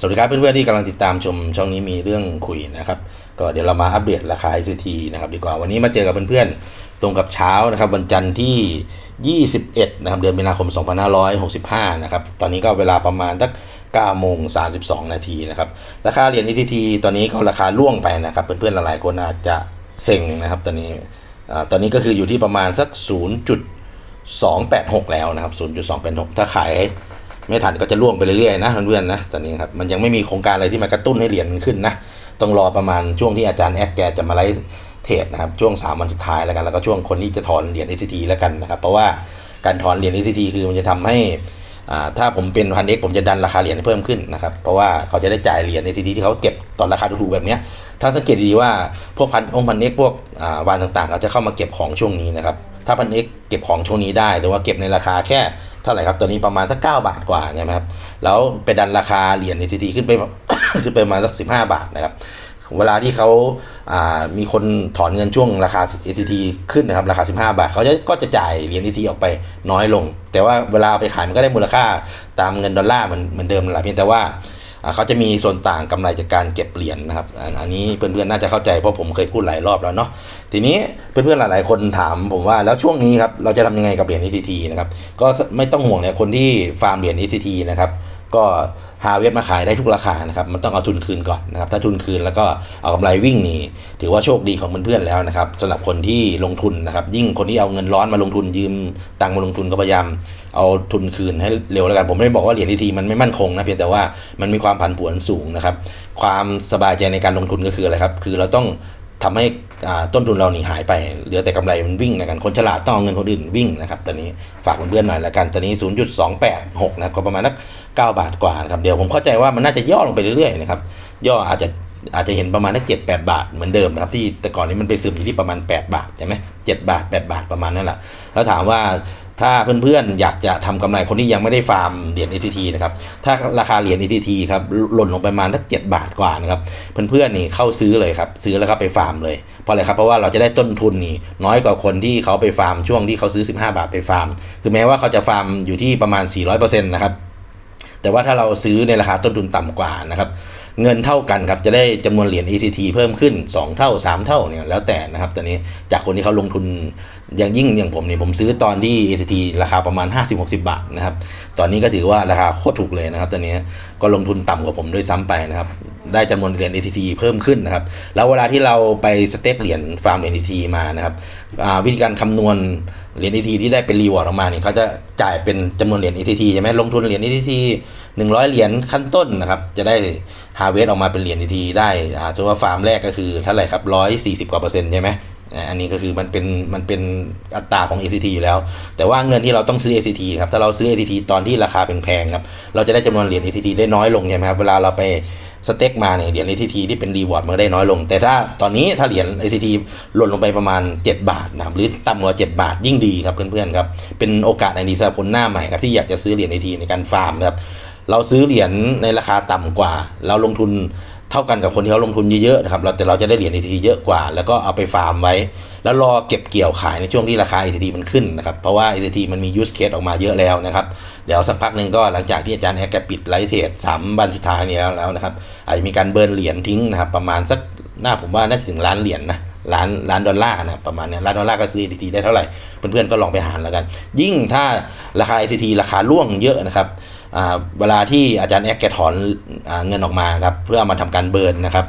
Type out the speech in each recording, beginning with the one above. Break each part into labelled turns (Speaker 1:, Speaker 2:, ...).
Speaker 1: สวัสดีครับเพื่อนๆที่กำลังติดตามชมช่องนี้มีเรื่องคุยนะครับ ก็เดี๋ยวเรามาอัปเดตราคา ICT นะครับดีกว่าวันนี้มาเจอกับเพื่อนๆตรงกับเช้านะครับวันจันทร์ที่ 21 นะครับเดือนมีนาคม 2565 นะครับตอนนี้ก็เวลาประมาณสัก9โมง32 นาทีนะครับราคาเหรียญ ETT ตอนนี้ก็ราคาล่วงไปนะครับเพื่อนๆหลายๆคนอาจจะเซ็งนะครับตอนนี้ตอนนี้ก็คืออยู่ที่ประมาณสัก 0.286 แล้วนะครับ0.286 ถ้าขาย ไม่ทันก็จะล่วงไปเรื่อยๆนะเพื่อนๆนะตอนนี้ครับมันยังไม่มีโครงการอะไรที่มากระตุ้นให้เหรียญมันขึ้นนะต้องรอประมาณช่วงที่อาจารย์แอดแกจะมาไลฟ์เทรดนะครับช่วง 3 วันสุดท้ายแล้วกันแล้วก็ช่วงคนที่จะถอนเหรียญ ACT แล้วกันนะครับเพราะว่าการถอนเหรียญ ACT คือมันจะทำให้อ่าถ้าผมเป็นพันเอกผมจะดันราคาเหรียญให้เพิ่มขึ้นนะครับเพราะว่าเขาจะได้จ่ายเหรียญ ACT ที่เขาเก็บตอนราคาถูกๆแบบเนี้ยถ้าสังเกตดีว่าพวกพันองค์พันเอกพวกอ่าวานต่างๆเขาจะเข้ามาเก็บของช่วงนี้นะครับ ถ้าพันเอกเก็บของช่วงนี้ได้หรือว่าเก็บในราคาแค่เท่าไหร่ครับตอนนี้ประมาณสักเก้าบาทกว่าใช่ไหมครับแล้วไปดันราคาเหรียญ ACT ขึ้นไปขึ้นไปประมาณสักสิบห้าบาทนะครับเวลาที่เขาามีคนถอนเงินช่วงราคา ACT ขึ้นนะครับ ราคา 15 บาท เขาจะก็จะจ่ายเหรียญ ACT ออกไปน้อยลง แต่ว่าเวลาเอาไปขายมันก็ได้มูลค่าตามเงินดอลลาร์เหมือนเหมือนเดิมแหละเพียงแต่ว่า เขาจะมีส่วนต่างกำไรจากการเก็บเหรียญนะครับ อันนี้เพื่อนๆน่าจะเข้าใจเพราะผมเคยพูดหลายรอบแล้วเนาะ ทีนี้เพื่อนๆหลายๆ คนถามผมว่าแล้วช่วงนี้ครับเราจะทำยังไงกับเหรียญ ETT นะครับ ก็ไม่ต้องห่วงเนี่ยคนที่ฟาร์มเหรียญ ECT นะครับ ก็หาเว็บมาขายได้ทุกราคานะครับ มันต้องเอาทุนคืนก่อนนะครับ ถ้าทุนคืนแล้วก็เอากำไรวิ่งนี่ถือว่าโชคดีของเพื่อนๆแล้วนะครับสำหรับคนที่ลงทุนนะครับ ยิ่งคนที่เอาเงินร้อนมาลงทุนยืมตังค์มาลงทุนก็พยายามเอาทุนคืนให้เร็วแล้วกัน ผมไม่ได้บอกว่าเหรียญ ETT มันไม่มั่นคงนะเพียงแต่ว่ามันมีความผันผวนสูงนะครับ ความสบายใจในการลงทุนก็คืออะไรครับ คือเราต้อง ทำให้ต้นทุนเราหนีหายไป เหลือแต่กำไรมันวิ่งนะกันคนฉลาดต้องเอาเงินคนอื่นวิ่งนะครับตอนนี้ฝากเพื่อนๆหน่อยละกันตอนนี้ 0.286 นะก็ประมาณนัก9บาทกว่านะครับเดี๋ยวผมเข้าใจว่ามันน่าจะย่อลงไปเรื่อยๆนะครับย่ออาจจะ อาจจะเห็นประมาณนักเจ็ดแปดบาทเหมือนเดิมนะครับที่แต่ก่อนนี้มันไปซึมอยู่ที่ประมาณ 8 บาทใช่ไหมเจ็ดบาท 8 บาทประมาณนั่นแหละแล้วถามว่าถ้าเพื่อนๆอยากจะทำกำไรคนที่ยังไม่ได้ฟาร์มเหรียญ ATT นะครับถ้าราคาเหรียญ ATT ครับหล่นลงไปประมาณสักเจ็ดบาทกว่านะครับเพื่อนๆนี่เข้าซื้อเลยครับซื้อแล้วก็ไปฟาร์มเลยเพราะอะไรครับเพราะว่าเราจะได้ต้นทุนนี่น้อยกว่าคนที่เขาไปฟาร์มช่วงที่เขาซื้อ 15 บาทไปฟาร์มคือแม้ว่าเขาจะฟาร์มอยู่ที่ประมาณ 400%นะครับ แต่ว่าถ้าเราซื้อในราคาต้นทุนต่ำกว่านะครับเงินเท่ากันครับจะได้จำนวนเหรียญ ECT เพิ่มขึ้น 2 เท่า 3 เท่าเนี่ยแล้วแต่นะครับตอนนี้จากคนที่เขาลงทุน อย่างยิ่งอย่างผมเนี่ยผมซื้อตอนที่ ACT ราคาประมาณ 50-60 บาทนะครับ ตอนนี้ก็ถือว่าราคาโคตรถูกเลยนะครับตอนนี้ก็ลงทุนต่ำกว่าผมด้วยซ้ำไปนะครับ ได้จำนวนเหรียญ ATT เพิ่มขึ้นนะครับ แล้วเวลาที่เราไปสเต็กเหรียญฟาร์มเหรียญ ATT มานะครับวิธีการคำนวณเหรียญ ATT ที่ได้เป็นรีวอร์ดออกมาเนี่ยเขาจะจ่ายเป็นจำนวนเหรียญ ATT ใช่ไหมลงทุนเหรียญ ATT 100 เหรียญขั้นต้นนะครับ จะได้ฮาเวสออกมาเป็นเหรียญ ATT ได้สมมติว่าฟาร์มแรกก็คือเท่าไหร่ครับ140กว่าเปอร์เซ็นต์ใช่ไหม อ่าอันนี้ก็คือมันเป็นมันเป็นอัตราของ ACT อยู่แล้ว แต่ว่าเงินที่เราต้องซื้อ ACT ครับ ถ้าเราซื้อ ACT ตอนที่ราคาแพงๆครับ เราจะได้จำนวนเหรียญ ATT ได้น้อยลงใช่ไหมครับ เวลาเราไปสเต็กมาเนี่ยเหรียญ ATT ที่เป็นรีวอร์ดมันก็ได้น้อยลง แต่ถ้าตอนนี้ถ้าเหรียญ ATT หล่นลงไปประมาณ 7 บาทนะครับ หรือต่ำกว่า 7 บาทยิ่งดีครับเพื่อนๆครับ เป็นโอกาสในดีสำหรับคนหน้าใหม่ครับที่อยากจะซื้อเหรียญ ATT ในการฟาร์มครับ เราซื้อเหรียญในราคาต่ำกว่า เราลงทุน เท่ากันกับคนที่เขาลงทุนเยอะๆนะครับเราแต่เราจะได้เหรียญ ATT เยอะกว่า แล้วก็เอาไปฟาร์มไว้ แล้วรอเก็บเกี่ยวขายในช่วงที่ราคา ATT มันขึ้นนะครับเพราะว่า ATT มันมียูสเคสออกมาเยอะแล้วนะครับเดี๋ยวสักพักหนึ่งก็หลังจากที่อาจารย์แอร์แกปิดไลท์เทรดสามวันสุดท้ายนี้แล้วนะครับอาจจะมีการเบิร์นเหรียญทิ้งนะครับประมาณสักหน้าผมว่าน่าจะถึงล้านเหรียญนะ ล้านล้านดอลลาร์นะประมาณนี้ล้านดอลลาร์ก็ซื้อ ATT ได้เท่าไหร่ เพื่อนๆก็ลองไปหารแล้วกัน ยิ่งถ้าราคา ATT ราคาร่วงเยอะนะครับเวลาที่อาจารย์แอร์แกถอนอเงินออกมาครับเพื่อามาทำการเบิร์นนะครับ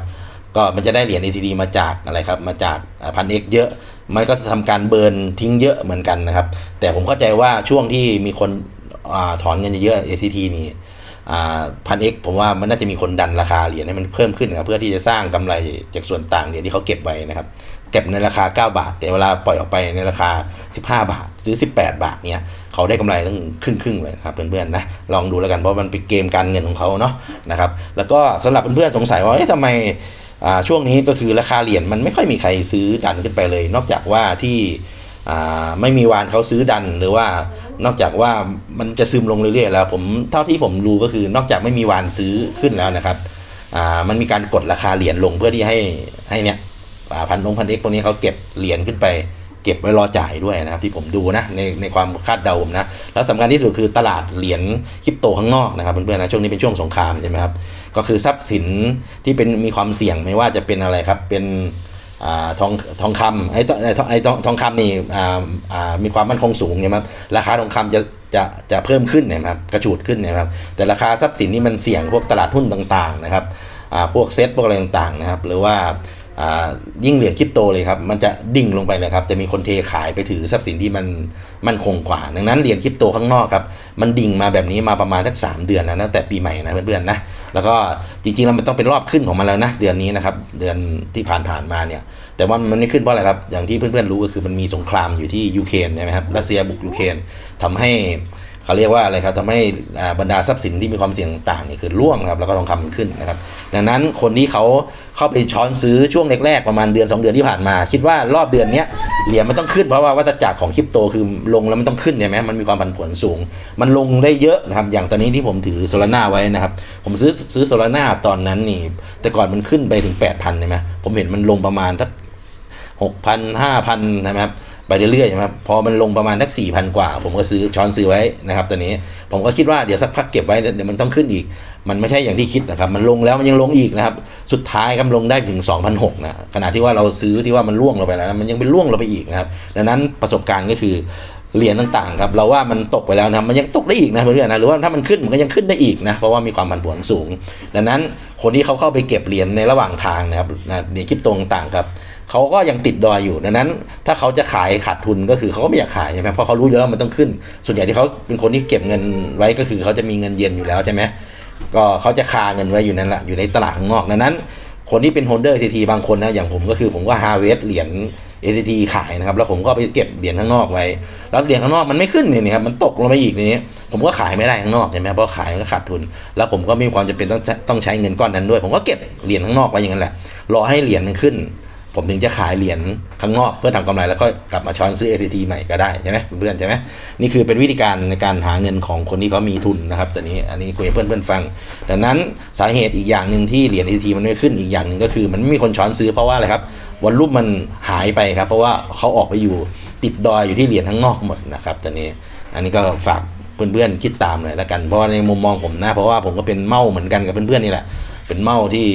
Speaker 1: ก็มันจะได้เหรียญ ATT มาจากอะไรครับ มาจากพันเอกเยอะ มันก็จะทำการเบิร์นทิ้งเยอะเหมือนกันนะครับ แต่ผมเข้าใจว่าช่วงที่มีคนอถอนเงินเยอะๆ ATT นี่ พันเอกผมว่ามันน่าจะมีคนดันราคาเหรียญให้มันเพิ่มขึ้นนะครับเพื่อที่จะสร้างกำไรจากส่วนต่างเหรียญที่เขาเก็บไว้นะครับเก็บในราคา 9 บาท แต่เวลาปล่อยออกไปในราคา 15 บาทซื้อ18 บาทเนี่ยเขาได้กำไรตั้งครึ่งๆเลยครับเพื่อนๆนะลองดูแล้วกันเพราะมันเป็นเกมการเงินของเขาเนาะนะครับแล้วก็สำหรับเพื่อนๆสงสัยว่าเอ๊ะทำไมช่วงนี้ก็คือราคาเหรียญมันไม่ค่อยมีใครซื้อดันขึ้นไปเลย นอกจากว่าที่ไม่มีวานเขาซื้อดันหรือว่า นอกจากว่ามันจะซึมลงเรื่อยๆแล้ว ผมเท่าที่ผมรู้ก็คือนอกจากไม่มีวานซื้อขึ้นแล้วนะครับอ่ามันมีการกดราคาเหรียญลงเพื่อที่ให้ให้เนี่ยอ่าพันองพันเอกพวกนี้เขาเก็บเหรียญขึ้นไป เก็บไว้รอจ่ายด้วยนะครับ ที่ผมดูนะในในความคาดเดาผมนะแล้วสำคัญที่สุดคือตลาดเหรียญคริปโตข้างนอกนะครับเพื่อนๆนะช่วงนี้เป็นช่วงสงครามใช่ไหมครับก็คือทรัพย์สินที่เป็นมีความเสี่ยงไม่ว่าจะเป็นอะไรครับเป็น ทองทองคำไอ้ทองไอ้ทองทองคำนี่มีความมั่นคงสูงเนี่ยครับราคาทองคำจะจะจะเพิ่มขึ้นเนะครับกระฉูดขึ้นเนะครับ แต่ราคาทรัพย์สินนี่มันเสี่ยงพวกตลาดหุ้นต่างๆนะครับพวกเซ็ตพวกอะไรต่างๆนะครับ หรือว่า ยิ่งเหรียญคริปโตเลยครับ มันจะดิ่งลงไปเลยครับ จะมีคนเทขายไปถือทรัพย์สินที่มันมันคงกว่า ดังนั้นเหรียญคริปโตข้างนอกครับ มันดิ่งมาแบบนี้มาประมาณสักสามเดือนนะตั้งแต่ปีใหม่นะเพื่อนๆนะ แล้วก็จริงๆแล้วมันต้องเป็นรอบขึ้นของมันแล้วนะ เดือนนี้นะครับ เดือนที่ผ่านๆมาเนี่ย แต่ว่ามันไม่ขึ้นเพราะอะไรครับ อย่างที่เพื่อนๆรู้ก็คือมันมีสงครามอยู่ที่ยูเครนใช่ไหมครับ รัสเซียบุกยูเครนทำให้ เขาเรียกว่าอะไรครับทำให้บรรดาทรัพย์สินที่มีความเสี่ยงต่างนี่คือร่วงนะครับแล้วก็ทองคำมันขึ้นนะครับดังนั้นคนที่เขาเข้าไปช้อนซื้อช่วงแรกๆประมาณเดือน 2 เดือนที่ผ่านมา คิดว่ารอบเดือนนี้เหรียญมันต้องขึ้นเพราะว่าวัฏจักรของคริปโตคือลงแล้วมันต้องขึ้นใช่ไหมมันมีความผันผวนสูง มันลงได้เยอะนะครับอย่างตอนนี้ที่ผมถือโซลาร่าไว้นะครับผมซื้อซื้อโซลาร่าตอนนั้นนี่แต่ก่อนมันขึ้นไปถึง 8,000ใช่ไหมผมเห็นมันลงประมาณสักหกพันห้าพันนะครับ ไปเรื่อยๆใช่ไหมพอมันลงประมาณสักสี่พันกว่า ผมก็ซื้อช้อนซื้อไว้นะครับตอนนี้ผมก็คิดว่าเดี๋ยวสักพักเก็บไว้เดี๋ยวมันต้องขึ้นอีก มันไม่ใช่อย่างที่คิดนะครับ มันลงแล้วมันยังลงอีกนะครับ สุดท้ายก็ลงได้ถึง 2,006นะขณะที่ว่าเราซื้อที่ว่ามันล่วงลงไปแล้ว มันยังเป็นล่วงลงไปอีกนะครับดังนั้นประสบการณ์ก็คือ เหรียญต่างๆครับเราว่ามันตกไปแล้วนะมันยังตกได้อีกนะเพื่อนๆนะหรือว่าถ้ามันขึ้นมันก็ยังขึ้นได้อีกนะเพราะว่ามีความผันผวนสูง ดังนั้นคนที่เขาเข้าไปเก็บเหรียญในระหว่างทางนะครับนะเหรียญคริปโตต่างๆครับเขาก็ยังติดดอยอยู่ดังนั้น ถ้าเขาจะขายขาดทุนก็คือเขาก็ไม่อยากขายใช่ไหมเพราะเขารู้อยู่แล้วมันต้องขึ้น ส่วนใหญ่ที่เขาเป็นคนที่เก็บเงินไว้ก็คือเขาจะมีเงินเย็นอยู่แล้วใช่ไหมก็เขาจะคาเงินไว้อยู่นั่นแหละอยู่ในตลาดข้างนอกดังนั้น คนที่เป็นโฮลเดอร์ ACT บางคนนะอย่างผมก็คือผมก็ฮาเวสเหรียญ ACT ขายนะครับ แล้วผมก็ไปเก็บเหรียญข้างนอกไว้ แล้วเหรียญข้างนอกมันไม่ขึ้นเนี่ยนะครับ มันตกลงไปอีกในนี้ ผมก็ขายไม่ได้ข้างนอกใช่ไหมเพราะขายมันก็ขาดทุน แล้วผมก็มีความจำเป็นต้องต้องใช้เงินก้อนนั้นด้วย ผมก็เก็บเหรียญข้างนอกไว้อย่างนั้นแหละ รอให้เหรียญมันขึ้น ผมถึงจะขายเหรียญข้างนอกเพื่อทำกำไรแล้วก็กลับมาช้อนซื้อ ACT ใหม่ก็ได้ใช่ไหมเพื่อนใช่ไหมนี่คือเป็นวิธีการในการหาเงินของคนที่เขามีทุนนะครับแต่นี้อันนี้คุยให้เพื่อนๆฟัง ดังนั้นสาเหตุอีกอย่างหนึ่งที่เหรียญ ACT มันไม่ขึ้นอีกอย่างหนึ่งก็คือ มันไม่มีคนช้อนซื้อเพราะว่าอะไรครับวันรุ่มมันหายไปครับ เพราะว่าเขาออกไปอยู่ติดดอยอยู่ที่เหรียญข้างนอกหมดนะครับตอนนี้อันนี้ก็ฝากเพื่อนๆคิดตามหน่อยแล้วกันเพราะว่าในมุมมองผมนะเพราะว่าผมก็เป็นเมาเหมือนกันกับเพื่อนๆนี่แหละเป็นเมาที่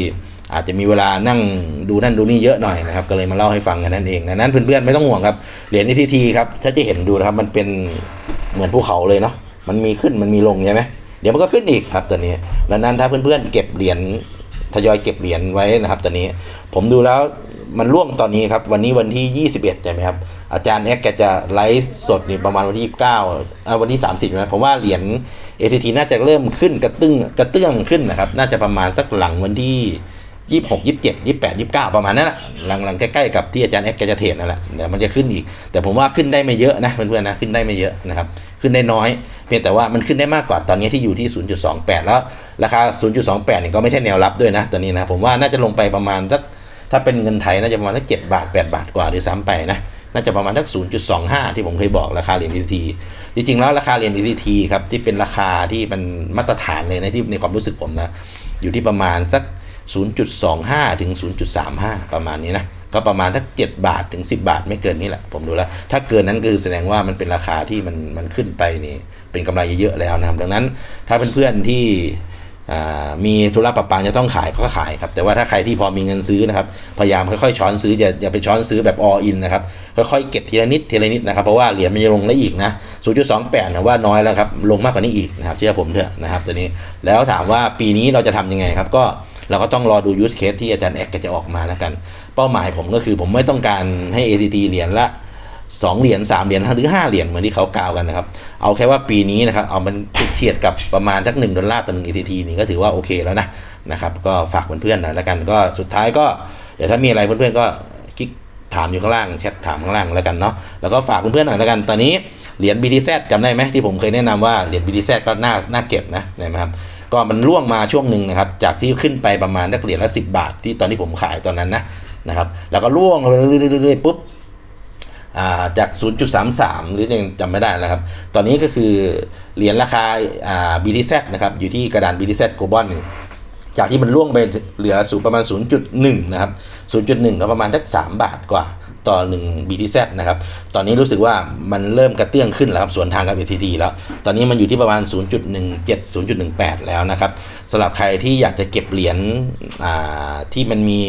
Speaker 1: อาจจะมีเวลานั่งดูนั่นดูนี่เยอะหน่อยนะครับก็เลยมาเล่าให้ฟังกันนั่นเองดังนั้นเพื่อนๆไม่ต้องห่วงครับเหรียญ ATT ครับถ้าจะเห็นดูนะครับมันเป็นเหมือนภูเขาเลยเนาะมันมีขึ้นมันมีลงใช่ไหมเดี๋ยวมันก็ขึ้นอีกครับตอนนี้ดังนั้นถ้าเพื่อนๆเก็บเหรียญทยอยเก็บเหรียญไว้นะครับตอนนี้ผมดูแล้วมันล่วงตอนนี้ครับ วันนี้วันที่ 21ใช่ไหมครับ อาจารย์แอ๊กแกจะไลฟ์สดนี่ประมาณวันที่ 29อ่าวันที่ 30ใช่ไหมผมว่าเหรียญ ATT น่าจะเริ่มขึ้นกระตึ้งกระเตื้องขึ้นนะครับ น่าจะประมาณสักหลังวันที่ ยี่หกยี่เจ็ดยี่แปดยี่เก้าประมาณนั้นแหละหลังหลังใกล้ๆกับที่อาจารย์แอ๊กแกจะเทรดนั่นแหละเดี๋ยวมันจะขึ้นอีก แต่ผมว่าขึ้นได้ไม่เยอะนะเพื่อนๆนะขึ้นได้ไม่เยอะนะครับขึ้นได้น้อย เพียงแต่ว่ามันขึ้นได้มากกว่าตอนนี้ที่อยู่ที่ 0.28 แล้วราคา 0.28เนี่ยก็ไม่ใช่แนวรับด้วยนะตอนนี้นะผมว่าน่าจะลงไปประมาณสักถ้าเป็นเงินไทยน่าจะประมาณสัก7บาท8บาทกว่าหรือซ้ำไปนะน่าจะประมาณสัก 0.25 ที่ผมเคยบอกราคาเหรียญ DTT จริงๆแล้วราคาเหรียญ DTT ครับที่เป็นราคาที่มันมาตรฐานเลยในที่ในความรู้สึกผมนะ อยู่ที่ประมาณสัก 0.25 ถึง 0.35 ประมาณนี้นะ ก็ประมาณสัก 7 บาทถึง 10 บาทไม่เกินนี้แหละ ผมดูแล้ว ถ้าเกินนั้นก็คือแสดงว่ามันเป็นราคาที่มันมันขึ้นไปนี่ เป็นกำไรเยอะๆแล้วนะครับ ดังนั้นถ้าเพื่อนๆที่ มีธุระประปังจะต้องขายก็ขายครับแต่ว่าถ้าใครที่พอมีเงินซื้อนะครับพยายามค่อยๆช้อนซื้ออย่าอย่าไปช้อนซื้อแบบ all in นะครับค่อยๆเก็บทีละนิดทีละนิดนะครับเพราะว่าเหรียญมันจะลงได้อีกนะ 0.28นะว่าน้อยแล้วครับลงมากกว่านี้อีกนะครับเชื่อผมเถอะนะครับตัวนี้แล้วถามว่าปีนี้เราจะทำยังไงครับก็เราก็ต้องรอดู use case ที่อาจารย์แอกจะออกมาแล้วกัน เป้าหมายผมก็คือผมไม่ต้องการให้ ATT เหรียญละ สองเหรียญสามเหรียญหรือห้าเหรียญเหมือนที่เขากล่าวกันนะครับ เอาแค่ว่าปีนี้นะครับ เอามันเฉียดกับประมาณทักหนึ่งดอลลาร์ต่อหนึ่ง ETT นี่ก็ถือว่าโอเคแล้วนะนะครับ ก็ฝากเพื่อนๆหน่อยแล้วกันก็สุดท้ายก็เดี๋ยวถ้ามีอะไรเพื่อนๆก็คลิกถามอยู่ข้างล่างแชทถามข้างล่างแล้วกันเนาะแล้วก็ฝากเพื่อนๆหน่อยแล้วกัน ตอนนี้เหรียญ BTZ จำได้ไหมที่ผมเคยแนะนำว่าเหรียญ BTZ ก็น่าน่าเก็บนะนะครับก็มันล่วงมาช่วงหนึ่งนะครับ จากที่ขึ้นไปประมาณนักเหรียญละสิบาท ที่ตอนที่ผมขายตอนนั้นนะนะครับแล้วก็ล่วงไปเรื่อยๆปุ๊บ จาก 0.33 หรือยังจำไม่ได้แล้วครับ ตอนนี้ก็คือเหรียญราคาา BTZ นะครับ อยู่ที่กระดาน BTZ Global จากที่มันล่วงไปเหลือสูงประมาณ 0.1 นะครับ 0.1 ก็ประมาณสัก 3 บาทกว่าต่อ 1 BTZ นะครับ ตอนนี้รู้สึกว่ามันเริ่มกระเตื้องขึ้นแล้วครับ สวนทางกับ FTT แล้ว ตอนนี้มันอยู่ที่ประมาณ 0.17 0.18 แล้วนะครับสำหรับใครที่อยากจะเก็บเหรียญที่มันมี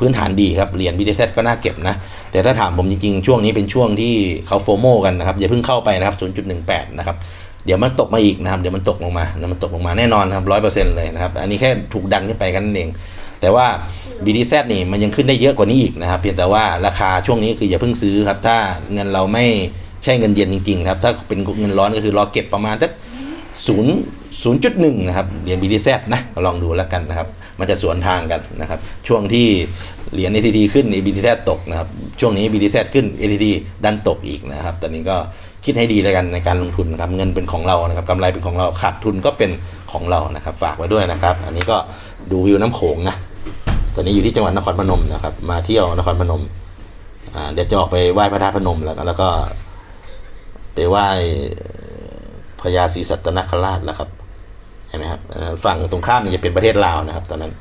Speaker 1: พื้นฐานดีครับเหรียญ BTZ ก็น่าเก็บนะ แต่ถ้าถามผมจริงๆ ช่วงนี้เป็นช่วงที่เขาโฟโมกันนะครับ อย่าเพิ่งเข้าไปนะครับ 0.18 นะครับ เดี๋ยวมันตกมาอีกนะครับ เดี๋ยวมันตกลงมาเดี๋ยวมันตกลงมาแน่นอนครับร้อยเปอร์เซ็นต์เลยนะครับ อันนี้แค่ถูกดันขึ้นไปกันนั่นเอง แต่ว่า BTZ นี่มันยังขึ้นได้เยอะกว่านี้อีกนะครับ เพียงแต่ว่าราคาช่วงนี้คืออย่าเพิ่งซื้อครับ ถ้าเงินเราไม่ใช่เงินเย็นจริงๆครับ ถ้าเป็นเงินร้อนก็คือรอเก็บประมาณสัก ศูนย์ศูนะครับเหรียญ BTZ นะลองดูแล้วกันนะครับ มันจะสวนทางกันนะครับ ช่วงที่เหรียญ ATT ขึ้น BTZ ตกนะครับ ช่วงนี้ BTZ ขึ้น ATT ดันตกอีกนะครับ ตอนนี้ก็คิดให้ดีแล้วกันในการลงทุนนะครับ เงินเป็นของเรานะครับกำไรเป็นของเรา ขาดทุนก็เป็นของเรานะครับ ฝากไว้ด้วยนะครับ อันนี้ก็ดูวิวน้ำโขงนะ ตอนนี้อยู่ที่จังหวัดนครพนมนะครับ มาเที่ยวนครพนม เดี๋ยวจะออกไปไหว้พระธาตุพนมแล้วก็แล้วก็ไปไหว้ พญาศรีสัตนคราชแล้วครับเห็นไหมครับฝั่งตรงข้ามนี่จะเป็นประเทศลาวนะครับ ตอนนั้น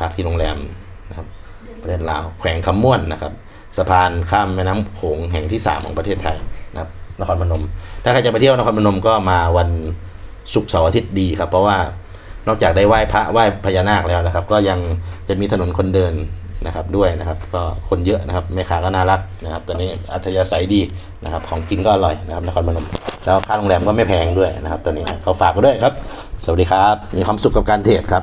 Speaker 1: พักที่โรงแรมนะครับ ประเทศลาวแขวงคำม่วนนะครับ สะพานข้ามแม่น้ำโขงแห่งที่สามของประเทศไทยนะครับนครพนม ถ้าใครจะไปเที่ยวนครพนมก็มาวันศุกร์เสาร์อาทิตย์ดีครับ เพราะว่านอกจากได้ไหว้พระไหว้พญานาคแล้วนะครับ ก็ยังจะมีถนนคนเดิน นะครับด้วยนะครับก็คนเยอะนะครับแม่ค้าก็น่ารักนะครับตอนนี้อัธยาศัยดีนะครับของกินก็อร่อยนะครับนครพนมแล้วค่าโรงแรมก็ไม่แพงด้วยนะครับตอนนี้เขาฝากไว้ด้วยครับ สวัสดีครับ มีความสุขกับการเทรดครับ